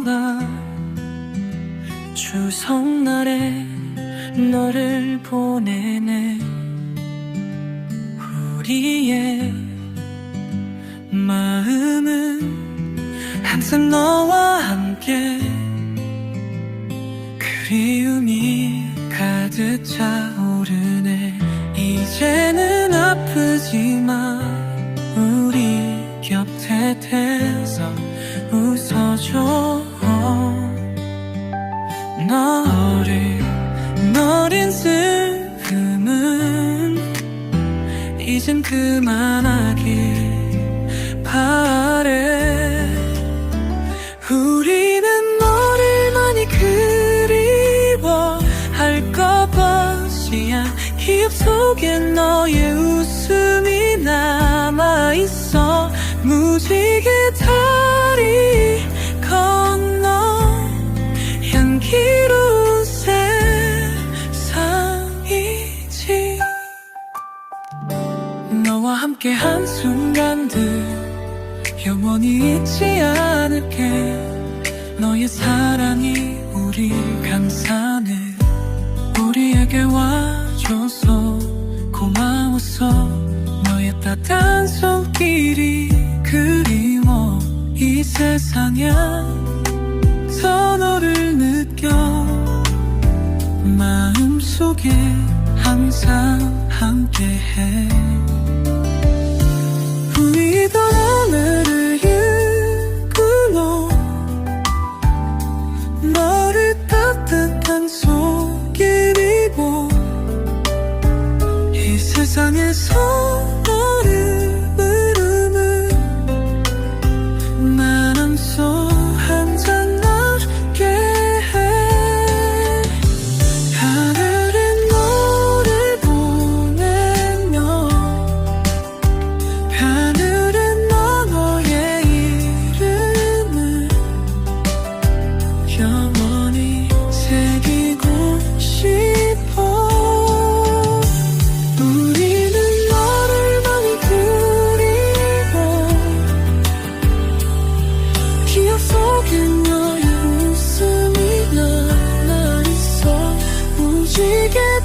너가 추석날에 너를 보내네. 우리의 마음은 항상 너와 함께 그리움이 가득 차오르네. 이제는 아프지만 너를 너린 슬픔은 이젠 그만하길 바래. 우리는 너를 많이 그리워할 것이야 기억 속에 너의 너와 함께 한 순간들 영원히 잊지 않을게. 너의 사랑이 우리 강산을 우리에게 와줘서 고마웠어 너의 따뜻한 손길이 그리워 이 세상에 더 너를 느껴. 마음속에 항상 함께해 세상에서 지개